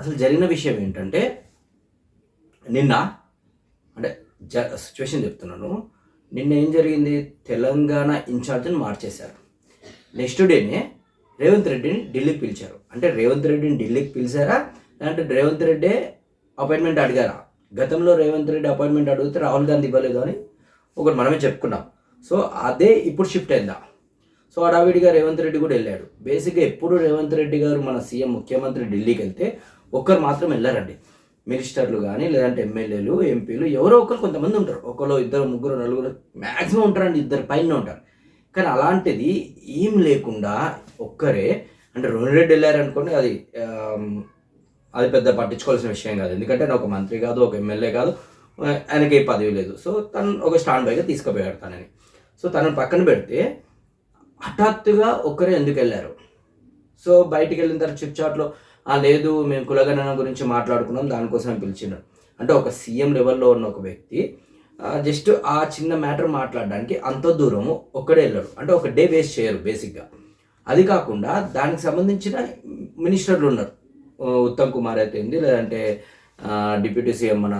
అసలు జరిగిన విషయం ఏంటంటే నిన్న అంటే జ సిచ్యువేషన్ చెప్తున్నాను. నిన్న ఏం జరిగింది? తెలంగాణ ఇన్ఛార్జ్ని మార్చేశారు. నెక్స్ట్ డేనే రేవంత్ రెడ్డిని ఢిల్లీకి పిలిచారు. అంటే రేవంత్ రెడ్డిని ఢిల్లీకి పిలిచారా? లేదంటే రేవంత్ రెడ్డి అపాయింట్మెంట్ అడిగారా? గతంలో రేవంత్ రెడ్డి అపాయింట్మెంట్ అడిగితే రాహుల్ గాంధీ ఇవ్వలేదు అని ఒకటి మనమే చెప్పుకున్నాం. సో అదే ఇప్పుడు షిఫ్ట్ అయిందా? సో హడావిడిగా రేవంత్ రెడ్డి కూడా వెళ్ళాడు. బేసిక్గా ఎప్పుడు రేవంత్ రెడ్డి గారు మన సీఎం ముఖ్యమంత్రి ఢిల్లీకి వెళ్తే ఒక్కరు మాత్రం వెళ్ళారండి. మినిస్టర్లు కానీ లేదంటే ఎమ్మెల్యేలు ఎంపీలు ఎవరో ఒకరు కొంతమంది ఉంటారు. ఒకరు ఇద్దరు ముగ్గురు నలుగురు మ్యాక్సిమం ఉంటారండి. ఇద్దరు పైన ఉంటారు. కానీ అలాంటిది ఏం లేకుండా ఒక్కరే అంటే రెండు రెడ్డి వెళ్ళారనుకోండి అది అది పెద్ద పట్టించుకోవాల్సిన విషయం కాదు. ఎందుకంటే నేను ఒక మంత్రి కాదు ఒక ఎమ్మెల్యే కాదు ఆయనకి ఏ పదవి లేదు. సో తను ఒక స్టాండ్ బైగా తీసుకుపోయాడు తనని. సో తనని పక్కన పెడితే హఠాత్తుగా ఒక్కరే ఎందుకు వెళ్ళారు? సో బయటికి వెళ్ళిన తర్వాత చిప్చాట్లో లేదు మేము కులగణన గురించి మాట్లాడుకున్నాం దానికోసమే పిలిచినారు అంటే ఒక సీఎం లెవెల్లో ఉన్న ఒక వ్యక్తి జస్ట్ ఆ చిన్న మ్యాటర్ మాట్లాడడానికి అంత దూరము ఒక్కడే వెళ్ళాడు అంటే ఒక డే వేస్ట్ చేయరు బేసిక్గా. అది కాకుండా దానికి సంబంధించిన మినిస్టర్లు ఉన్నారు. ఉత్తమ్ కుమార్ అయితే ఏంది లేదంటే డిప్యూటీ సీఎం మన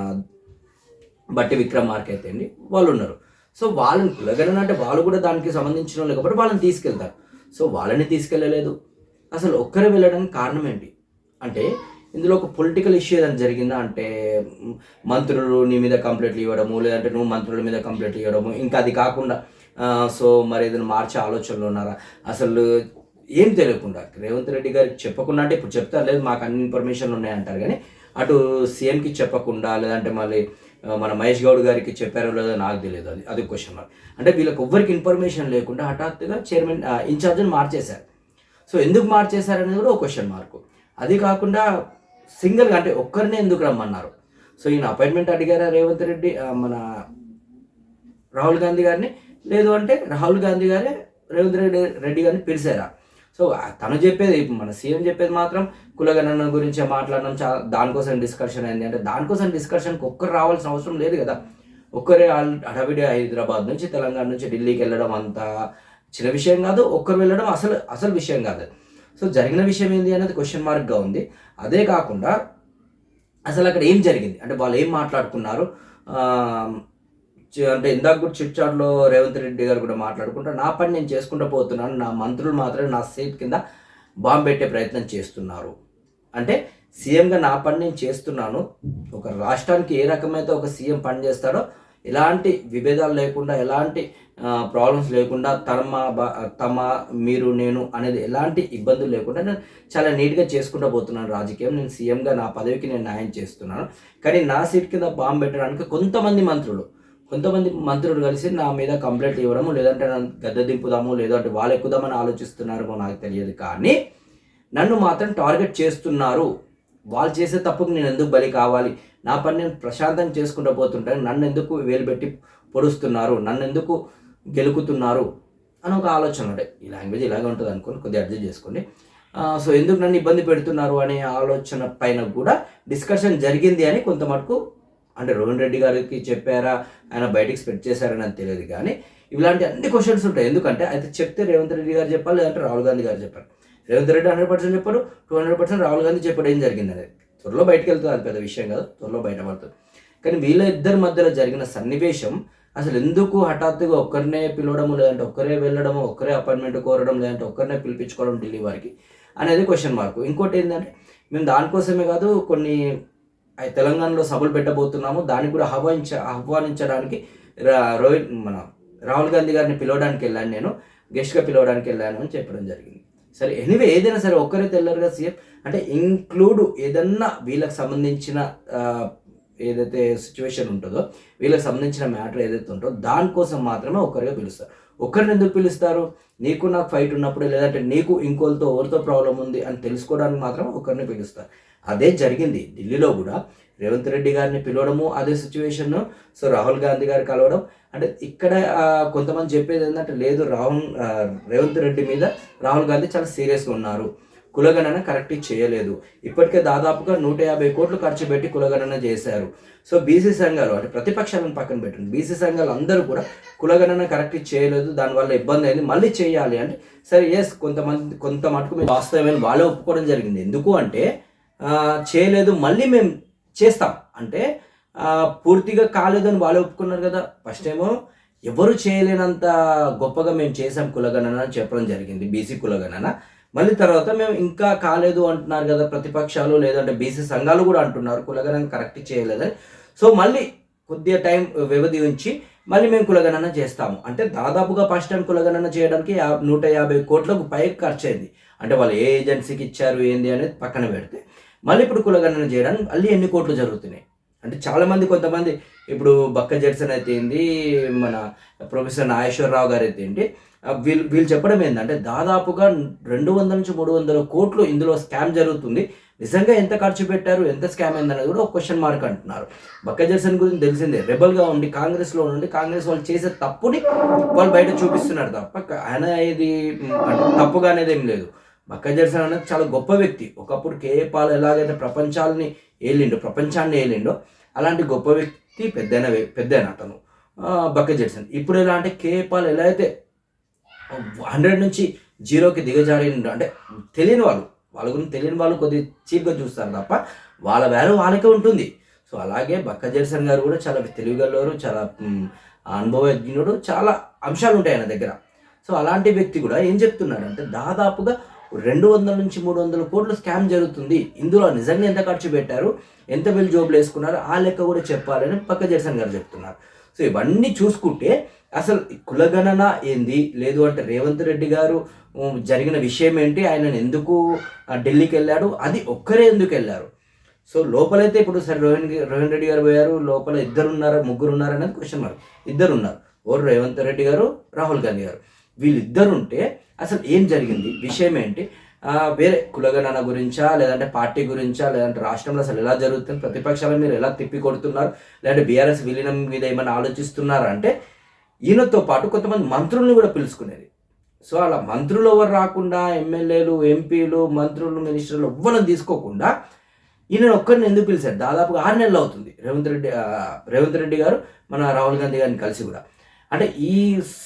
బట్టి విక్రమార్క అయితే అండి వాళ్ళు ఉన్నారు. సో వాళ్ళని కులగణన అంటే వాళ్ళు కూడా దానికి సంబంధించిన వాళ్ళు కాబట్టి వాళ్ళని తీసుకెళ్తారు. సో వాళ్ళని తీసుకెళ్ళలేదు అసలు ఒక్కరే వెళ్ళడానికి కారణం ఏంటి? అంటే ఇందులో ఒక పొలిటికల్ ఇష్యూ ఏదైనా జరిగిందా? అంటే మంత్రులు నీ మీద కంప్లైంట్లు ఇవ్వడము లేదంటే నువ్వు మంత్రుల మీద కంప్లైంట్లు ఇవ్వడము ఇంకా అది కాకుండా సో మరి ఏదైనా మార్చే ఆలోచనలు ఉన్నారా? అసలు ఏం తెలియకుండా రేవంత్ రెడ్డి గారికి చెప్పకుండా అంటే ఇప్పుడు చెప్తారు లేదు మాకు అన్ని ఇన్ఫర్మేషన్ ఉన్నాయంటారు కానీ అటు సీఎంకి చెప్పకుండా లేదంటే మళ్ళీ మన మహేష్ గౌడ్ గారికి చెప్పారో లేదో నాకు తెలియదు అది అది క్వశ్చన్ మార్క్ అంటే వీళ్ళకి ఎవ్వరికి ఇన్ఫర్మేషన్ లేకుండా హఠాత్తుగా చైర్మన్ ఇన్ఛార్జ్ని మార్చేశారు. సో ఎందుకు మార్చేశారు అనేది కూడా ఒక క్వశ్చన్ మార్క్ అది కాకుండా సింగిల్గా అంటే ఒక్కరినే ఎందుకు రమ్మన్నారు? సో ఈయన అపాయింట్మెంట్ అడిగారా రేవంత్ రెడ్డి మన రాహుల్ గాంధీ గారిని? లేదు అంటే రాహుల్ గాంధీ గారే రేవంత్ రెడ్డి రెడ్డి గారిని పిలిచారా? సో తను చెప్పేది మన సీఎం చెప్పేది మాత్రం కులగణన గురించి మాట్లాడడం చా దానికోసం డిస్కషన్ అయింది. అంటే దానికోసం డిస్కషన్కి ఒక్కరు రావాల్సిన అవసరం లేదు కదా. ఒక్కరే ఆల్- హడావిడి హైదరాబాద్ నుంచి తెలంగాణ నుంచి ఢిల్లీకి వెళ్ళడం అంత చిన్న విషయం కాదు. ఒక్కరు వెళ్ళడం అసలు అసలు విషయం కాదు. సో జరిగిన విషయం ఏంది అనేది క్వశ్చన్ మార్క్గా ఉంది. అదే కాకుండా అసలు అక్కడ ఏం జరిగింది? అంటే వాళ్ళు ఏం మాట్లాడుకున్నారు? అంటే ఇందాక కూడా చిట్ చాట్లో రేవంత్ రెడ్డి గారు కూడా మాట్లాడుకుంటారు నా పని నేను చేసుకుంటూ పోతున్నాను నా మంత్రులు మాత్రమే నా సీట్ కింద బాంబు పెట్టే ప్రయత్నం చేస్తున్నారు. అంటే సీఎంగా నా పని నేను చేస్తున్నాను ఒక రాష్ట్రానికి ఏ రకమైతే ఒక సీఎం పని చేస్తాడో ఎలాంటి విభేదాలు లేకుండా ఎలాంటి ప్రాబ్లమ్స్ లేకుండా తమ బ- తమ మీరు నేను అనేది ఎలాంటి ఇబ్బందులు లేకుండా నేను చాలా నీట్గా చేసుకుంటూ పోతున్నాను రాజకీయం. నేను సీఎంగా నా పదవికి నేను న్యాయం చేస్తున్నాను. కానీ నా సీట్ కింద బాంబు పెట్టడానికి కొంతమంది మంత్రులు కొంతమంది మంత్రులు కలిసి నా మీద కంప్లైంట్ ఇవ్వడము లేదంటే నన్ను గద్దె దింపుదాము లేదంటే వాళ్ళు ఎక్కుదామని ఆలోచిస్తున్నారేమో నాకు తెలియదు కానీ నన్ను మాత్రం టార్గెట్ చేస్తున్నారు. వాళ్ళు చేసే తప్పుకు నేను ఎందుకు బలి కావాలి? నా పని నేను ప్రశాంతంగా చేసుకుంటూ పోతుంటాను. నన్ను ఎందుకు వేలు పెట్టి పొడుస్తున్నారు? నన్ను ఎందుకు గెలుకుతున్నారు అని ఒక ఆలోచన ఉంటాయి ఈ లాంగ్వేజ్ ఇలాగే ఉంటుంది అనుకోండి కొద్దిగా అడ్జస్ట్ చేసుకోండి. సో ఎందుకు నన్ను ఇబ్బంది పెడుతున్నారు అనే ఆలోచన పైన కూడా డిస్కషన్ జరిగింది అని కొంత మటుకు అంటే రోహన్ రెడ్డి గారికి చెప్పారా ఆయన బయటికి స్ప్రెడ్ చేశారని నాకు తెలియదు కానీ ఇలాంటి అన్ని క్వశ్చన్స్ ఉంటాయి. ఎందుకంటే అయితే చెప్తే రేవంత్ రెడ్డి గారు చెప్పాలి లేదంటే రాహుల్ గాంధీ గారు చెప్పారు రేవంత్ రెడ్డి హండ్రెడ్ పర్సెంట్ చెప్పారు two hundred percent Rahul Gandhi చెప్పడం ఏం జరిగింది అనేది. త్వరలో బయటకు వెళ్తుంది అది పెద్ద విషయం కాదు త్వరలో బయటపడుతుంది కానీ వీళ్ళ ఇద్దరి మధ్యలో జరిగిన సన్నివేశం అసలు ఎందుకు హఠాత్తుగా ఒక్కరినే పిలవడము లేదంటే ఒక్కరే వెళ్ళడము ఒక్కరే అపాయింట్మెంట్ కోరడం లేదంటే ఒక్కరినే పిలిపించుకోవడం ఢిల్లీ వారికి అనేది క్వశ్చన్ మార్క్ ఇంకోటి ఏంటంటే మేము దానికోసమే కాదు కొన్ని తెలంగాణలో సభలు పెట్టబోతున్నాము. దాన్ని కూడా ఆహ్వానించ ఆహ్వానించడానికి రోహిత్ మన రాహుల్ గాంధీ గారిని పిలవడానికి వెళ్ళాను నేను. గెస్ట్గా పిలవడానికి వెళ్ళాను అని చెప్పడం జరిగింది. సరే ఎనివే ఏదైనా సరే ఒక్కరే తెల్లరుగా సీఎం అంటే ఇంక్లూడ్ ఏదన్నా వీళ్ళకి సంబంధించిన ఏదైతే సిచ్యువేషన్ ఉంటుందో వీళ్ళకి సంబంధించిన మ్యాటర్ ఏదైతే ఉంటుందో దానికోసం మాత్రమే ఒకరిగా పిలుస్తారు. ఒకరిని ఎందుకు పిలుస్తారు? నీకు నాకు ఫైట్ ఉన్నప్పుడు లేదంటే నీకు ఇంకోళ్ళతో ఎవరితో ప్రాబ్లం ఉంది అని తెలుసుకోవడానికి మాత్రం ఒకరిని పిలుస్తారు. అదే జరిగింది ఢిల్లీలో కూడా. రేవంత్ రెడ్డి గారిని పిలవడము అదే సిచ్యువేషన్ సో రాహుల్ గాంధీ గారు కలవడం. అంటే ఇక్కడ కొంతమంది చెప్పేది ఏంటంటే లేదు రాహుల్ రేవంత్ రెడ్డి మీద రాహుల్ గాంధీ చాలా సీరియస్గా ఉన్నారు. కులగణన కరెక్ట్ చేయలేదు. ఇప్పటికే దాదాపుగా నూట యాభై కోట్లు ఖర్చు పెట్టి కులగణన చేశారు. సో బీసీ సంఘాలు అంటే ప్రతిపక్షాలను పక్కన పెట్టండి. బీసీ సంఘాలు అందరూ కూడా కులగణన కరెక్ట్ చేయలేదు. దానివల్ల ఇబ్బంది అయింది. మళ్ళీ చేయాలి అంటే సరే ఎస్ కొంతమంది కొంత మటుకు మేము వాస్తవమైన వాళ్ళే ఒప్పుకోవడం జరిగింది. ఎందుకు అంటే చేయలేదు మళ్ళీ మేము చేస్తాం. అంటే పూర్తిగా కాలేదని వాళ్ళు ఒప్పుకున్నారు కదా. ఫస్ట్ ఏమో ఎవరు చేయలేనంత గొప్పగా మేము చేసాం కులగణన అని చెప్పడం జరిగింది. బీసీ కులగణన. మళ్ళీ తర్వాత మేము ఇంకా కాలేదు అంటున్నారు కదా ప్రతిపక్షాలు లేదంటే బీసీ సంఘాలు కూడా అంటున్నారు. కులగణన కరెక్ట్ చేయలేదని సో మళ్ళీ కొద్దిగా టైం వ్యవధి ఉంచి మళ్ళీ మేము కులగణన చేస్తాము. అంటే దాదాపుగా ఫస్ట్ టైం కులగణన చేయడానికి యా- నూట యాభై కోట్లకు పై ఖర్చు అయింది అంటే వాళ్ళు ఏ ఏజెన్సీకి ఇచ్చారు ఏంది అనేది పక్కన పెడితే మళ్ళీ ఇప్పుడు కులగణన చేయడానికి మళ్ళీ ఎన్ని కోట్లు జరుగుతున్నాయి? అంటే చాలామంది కొంతమంది ఇప్పుడు బక్క జెడ్సన్ అయితే ఏంది మన ప్రొఫెసర్ నాగేశ్వరరావు గారు అయితే ఏంటి వీళ్ళు వీళ్ళు చెప్పడం ఏంటంటే దాదాపుగా రెండు వందల నుంచి మూడు వందల కోట్లు ఇందులో స్కామ్ జరుగుతుంది. నిజంగా ఎంత ఖర్చు పెట్టారు ఎంత స్కామ్ అయింది అనేది కూడా ఒక క్వశ్చన్ మార్క్ అంటున్నారు. బక్కజర్సన్ గురించి తెలిసిందే రెబల్గా ఉండి కాంగ్రెస్లో ఉండి కాంగ్రెస్ వాళ్ళు చేసే తప్పుని వాళ్ళు బయట చూపిస్తున్నారు తప్ప ఆయన ఇది తప్పుగా అనేది ఏం లేదు. బక్కజర్సన్ అనేది చాలా గొప్ప వ్యక్తి. ఒకప్పుడు కేఏ పాల్ ఎలాగైతే ప్రపంచాలని ఏలిండో ప్రపంచాన్ని ఏలిండో అలాంటి గొప్ప వ్యక్తి పెద్దైన పెద్దైన అతను. ఆ, బక్క జెడ్సన్ ఇప్పుడు ఎలా అంటే కేఏ పాల్ ఎలా అయితే హండ్రెడ్ నుంచి జీరోకి దిగజారి అంటే తెలియని వాళ్ళు. వాళ్ళ గురించి తెలియని వాళ్ళు కొద్దిగా చీప్గా చూస్తారు తప్ప వాళ్ళ వాల్యూ వాళ్ళకే ఉంటుంది. సో అలాగే బక్క జెర్సన్ గారు కూడా చాలా తెలివిగలవారు చాలా అనుభవజ్ఞుడు చాలా అంశాలు ఉంటాయి ఆయన దగ్గర. సో అలాంటి వ్యక్తి కూడా ఏం చెప్తున్నాడు అంటే దాదాపుగా రెండు వందల నుంచి మూడు వందల కోట్లు స్కామ్ జరుగుతుంది. ఇందులో నిజంగా ఎంత ఖర్చు పెట్టారు ఎంత బిల్ జోబులు వేసుకున్నారు ఆ లెక్క కూడా చెప్పాలని పక్క జెడ్సన్ గారు చెప్తున్నారు. సో ఇవన్నీ చూసుకుంటే అసలు కులగణన ఏంది? లేదు అంటే రేవంత్ రెడ్డి గారు జరిగిన విషయం ఏంటి? ఆయనను ఎందుకు ఢిల్లీకి వెళ్ళాడు అది ఒక్కరే ఎందుకు వెళ్ళారు? సో లోపలైతే ఇప్పుడు సరే రోహిణ్ రోహిణ్ రెడ్డి గారు పోయారు లోపల ఇద్దరు ఉన్నారా ముగ్గురు ఉన్నారా అనేది క్వశ్చన్ మార్క్ ఇద్దరు ఉన్నారు ఓరు రేవంత్ రెడ్డి గారు రాహుల్ గాంధీ గారు. వీళ్ళిద్దరు ఉంటే అసలు ఏం జరిగింది? విషయం ఏంటి? వేరే కులగణన గురించా లేదంటే పార్టీ గురించా లేదంటే రాష్ట్రంలో అసలు ఎలా జరుగుతుంది ప్రతిపక్షాల మీరు ఎలా తిప్పి కొడుతున్నారు లేదంటే బీఆర్ఎస్ విలీనం మీద ఏమైనా ఆలోచిస్తున్నారా? అంటే ఈయనతో పాటు కొంతమంది మంత్రుల్ని కూడా పిలుచుకునేది. సో అలా మంత్రులు ఎవరు రాకుండా ఎమ్మెల్యేలు ఎంపీలు మంత్రులు మినిస్టర్లు ఎవ్వరిని తీసుకోకుండా ఈయన ఒక్కరిని ఎందుకు పిలిచారు? దాదాపుగా ఆరు నెలలు అవుతుంది. రేవంత్ రెడ్డి రేవంత్ రెడ్డి గారు మన రాహుల్ గాంధీ గారిని కలిసి కూడా. అంటే ఈ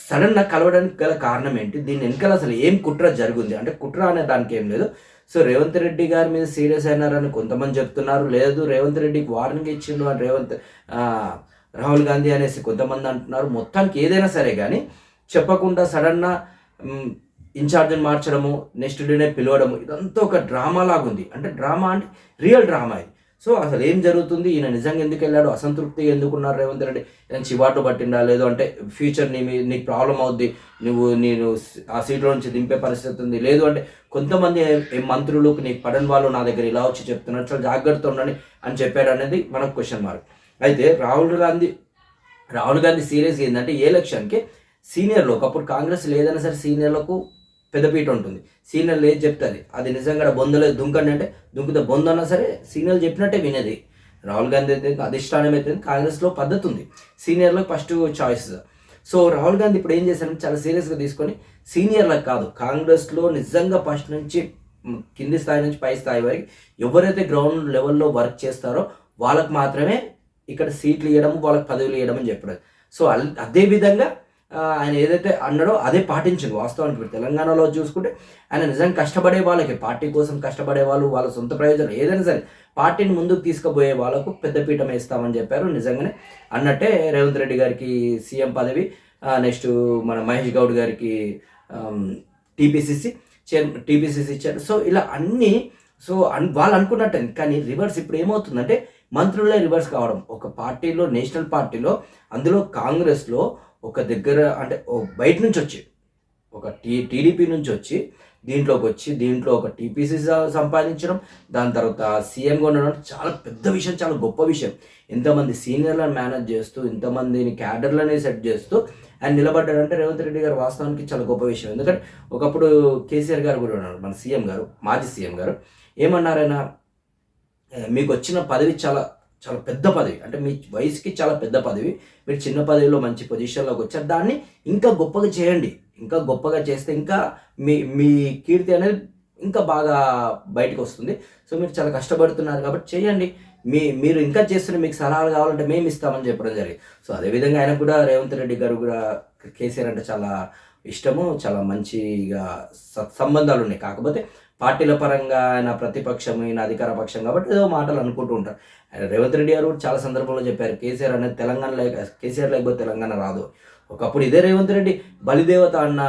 సడన్గా కలవడానికి గల కారణం ఏంటి? దీని వెనకాల అసలు ఏం కుట్ర జరిగింది? అంటే కుట్ర అనే దానికి ఏం లేదు. సో రేవంత్ రెడ్డి గారి మీద సీరియస్ అయినారని కొంతమంది చెప్తున్నారు. లేదు రేవంత్ రెడ్డికి వార్నింగ్ ఇచ్చిండు అని రేవంత్ రాహుల్ గాంధీ అనేసి కొంతమంది అంటున్నారు. మొత్తానికి ఏదైనా సరే కానీ చెప్పకుండా సడన్గా ఇన్ఛార్జ్ని మార్చడము నెక్స్ట్ డేనే పిలవడము ఇదంతా ఒక డ్రామా లాగుంది. అంటే డ్రామా అంటే రియల్ డ్రామా ఇది. సో అసలు ఏం జరుగుతుంది? ఈయన నిజంగా ఎందుకు వెళ్ళాడు? ఎందుకు ఎందుకున్నారు రేవంత్ రెడ్డి? ఏదైనా చివాటు పట్టిండా లేదు? అంటే ఫ్యూచర్ నీ మీ- నీకు ప్రాబ్లం అవుద్ది. నువ్వు నేను ఆ సీట్లో నుంచి దింపే పరిస్థితి ఉంది. లేదు అంటే కొంతమంది మంత్రులు నీకు పడని వాళ్ళు నా దగ్గర ఇలా వచ్చి చెప్తున్నారు. చాలా జాగ్రత్త ఉండండి అని చెప్పాడు అనేది మనకు క్వశ్చన్ మార్క్ అయితే రాహుల్ గాంధీ రాహుల్ గాంధీ సీరియస్ ఏంటంటే ఏ ఎలక్షన్కి సీనియర్లు ఒకప్పుడు కాంగ్రెస్ లేదైనా సరే సీనియర్లకు పెద్దపీట ఉంటుంది. సీనియర్లు ఏది చెప్తుంది? అది నిజంగా బొందలే దుంకండి అంటే దుంకితే బొందన్నా సరే సీనియర్లు చెప్పినట్టే వినేది. రాహుల్ గాంధీ అయితే అధిష్టానం అయితే కాంగ్రెస్లో పద్ధతి ఉంది. సీనియర్లకు first choice so Rahul Gandhi ఇప్పుడు ఏం చేశారంటే చాలా సీరియస్గా తీసుకొని సీనియర్లకు కాదు కాంగ్రెస్లో నిజంగా ఫస్ట్ నుంచి కింది స్థాయి నుంచి పై స్థాయి వరకు ఎవరైతే గ్రౌండ్ లెవెల్లో వర్క్ చేస్తారో వాళ్ళకు మాత్రమే ఇక్కడ సీట్లు ఇవ్వడం వాళ్ళకి పదవులు ఇవ్వడం అని చెప్పారు. సో అదే విధంగా ఆయన ఏదైతే అన్నాడో అదే పాటించింది వాస్తవానికి ఇప్పుడు తెలంగాణలో చూసుకుంటే ఆయన నిజంగా కష్టపడే వాళ్ళకి పార్టీ కోసం కష్టపడే వాళ్ళు వాళ్ళ సొంత ప్రయోజనం ఏదైనా సరే పార్టీని ముందుకు తీసుకుపోయే వాళ్ళకు పెద్దపీఠం వేస్తామని చెప్పారు. నిజంగానే అన్నట్టే రేవంత్ రెడ్డి గారికి సీఎం పదవి నెక్స్ట్ మన మహేష్ గౌడ్ గారికి టీపీసీసీ చైర్ టీపీసీసీ ఇచ్చారు సో ఇలా అన్నీ సో అన్ వాళ్ళు అనుకున్నట్టే కానీ రివర్స్ ఇప్పుడు ఏమవుతుందంటే మంత్రులే రివర్స్ కావడం. ఒక పార్టీలో నేషనల్ పార్టీలో అందులో కాంగ్రెస్లో ఒక దగ్గర అంటే ఓ బయట నుంచి వచ్చి ఒక టీ టీడీపీ నుంచి వచ్చి దీంట్లోకి వచ్చి దీంట్లో ఒక టీపీసీ సంపాదించడం దాని తర్వాత సీఎంగా ఉండడం చాలా పెద్ద విషయం చాలా గొప్ప విషయం. ఇంతమంది సీనియర్లను మేనేజ్ చేస్తూ ఇంతమందిని క్యాడర్లని సెట్ చేస్తూ ఆయన నిలబడ్డాడంటే రేవంత్ రెడ్డి గారు వాస్తవానికి చాలా గొప్ప విషయం. ఎందుకంటే ఒకప్పుడు కేసీఆర్ గారు కూడా ఉన్నారు మన సీఎం గారు మాజీ సీఎం గారు. ఏమన్నారైనా మీకు వచ్చిన పదవి చాలా చాలా పెద్ద పదవి. అంటే మీ వయసుకి చాలా పెద్ద పదవి. మీరు చిన్న పదవిలో మంచి పొజిషన్లోకి వచ్చారు. దాన్ని ఇంకా గొప్పగా చేయండి. ఇంకా గొప్పగా చేస్తే ఇంకా మీ మీ కీర్తి అనేది ఇంకా బాగా బయటకు వస్తుంది. సో మీరు చాలా కష్టపడుతున్నారు కాబట్టి చేయండి. మీ మీరు ఇంకా చేస్తున్న మీకు సలహాలు కావాలంటే మేము ఇస్తామని చెప్పడం జరిగింది. సో అదేవిధంగా ఆయన కూడా రేవంత్ రెడ్డి గారు కూడా కేసీఆర్ అంటే చాలా ఇష్టము. చాలా మంచిగా సత్ సంబంధాలు ఉన్నాయి. కాకపోతే పార్టీల పరంగా ఆయన ప్రతిపక్షం ఈయన అధికార పక్షం కాబట్టి ఏదో మాటలు అనుకుంటూ ఉంటారు. రేవంత్ రెడ్డి గారు కూడా చాలా సందర్భంలో చెప్పారు కేసీఆర్ అనేది తెలంగాణ లేక కేసీఆర్ లేకపోతే తెలంగాణ రాదు. ఒకప్పుడు ఇదే రేవంత్ రెడ్డి బలిదేవత అన్న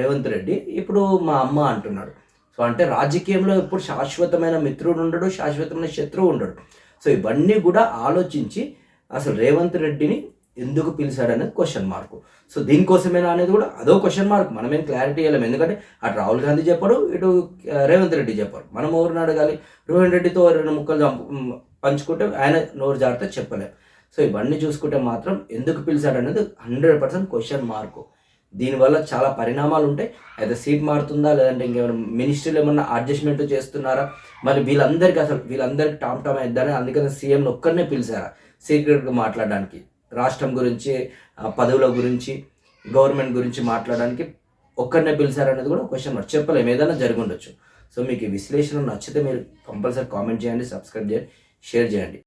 రేవంత్ రెడ్డి ఇప్పుడు మా అమ్మ అంటున్నాడు. సో అంటే రాజకీయంలో ఇప్పుడు శాశ్వతమైన మిత్రుడు ఉండడు శాశ్వతమైన శత్రువు ఉండడు. సో ఇవన్నీ కూడా ఆలోచించి అసలు రేవంత్ రెడ్డిని ఎందుకు పిలిచాడనేది క్వశ్చన్ మార్క్ సో దీనికోసమేనా అనేది కూడా అదో క్వశ్చన్ మార్క్ మనమేం క్లారిటీ ఇవ్వలేము ఎందుకంటే అటు రాహుల్ గాంధీ చెప్పాడు ఇటు రేవంత్ రెడ్డి చెప్పారు మనం ఎవరిని అడగాలి? రోహన్ రెడ్డితో రెండు ముక్కలు పంచుకుంటే ఆయన నోరు జాగ్రత్త చెప్పలేం. సో ఇవన్నీ చూసుకుంటే మాత్రం ఎందుకు పిలిచాడనేది హండ్రెడ్ పర్సెంట్ క్వశ్చన్ మార్కు దీనివల్ల చాలా పరిణామాలు ఉంటాయి. అయితే సీట్ మారుతుందా? లేదంటే ఇంకేమైనా మినిస్ట్రీలు ఏమన్నా అడ్జస్ట్మెంట్ చేస్తున్నారా? మరి వీళ్ళందరికీ అసలు వీళ్ళందరికీ టామ్ టామ్ అయిద్దని అందుకని సీఎంని ఒక్కరినే పిలిచారా? సీక్రెట్గా మాట్లాడడానికి. రాష్ట్రం గురించి పదవుల గురించి గవర్నమెంట్ గురించి మాట్లాడడానికి ఒక్కరినే పిలిచారనేది కూడా క్వశ్చన్ మార్క్ చెప్పలేము ఏదైనా జరిగి ఉండొచ్చు. సో మీకు ఈ విశ్లేషణ నచ్చితే మీరు కంపల్సరీ కామెంట్ చేయండి సబ్స్క్రైబ్ చేయండి షేర్ చేయండి.